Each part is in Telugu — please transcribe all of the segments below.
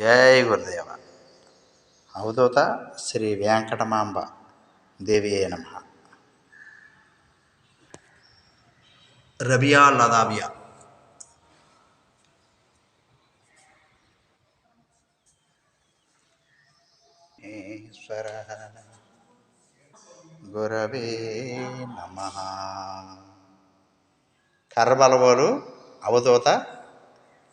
జై గురుదేవ. అవధూత శ్రీ వెంకటమాంబ దేవి నమ. రబియా లదాబియా. ఈశ్వర గురవే నమ. కర్రబలవోలు అవధూత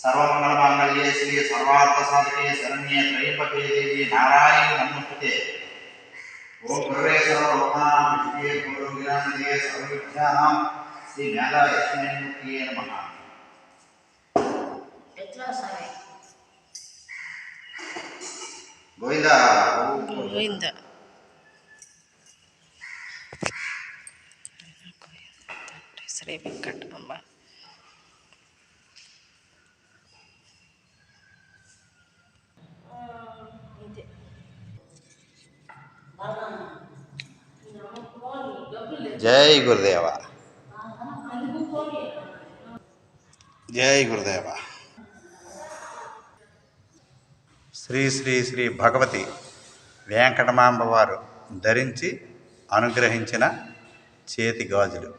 சர்வமங்கலமாங்கல்யே ஸ்ரீ சர்வார்த்த சாதகே சரண்யே திரைபதே தேவி நாராயண நமஸ்தே ஓம் குருவே சர்வலோகானாம் விஷ்ணுவே குருகிராந்தே சர்வவித்யானாம் ஸ்ரீ மேலா லட்சுமியே நமஹ கோவிந்தா கோவிந்தா சரி வெங்கட் அம்மா జై గురుదేవ. జై గురుదేవ. శ్రీ శ్రీ శ్రీ భగవతి వెంకటమాంబ వారు ధరించి అనుగ్రహించిన చేతి గాజులు.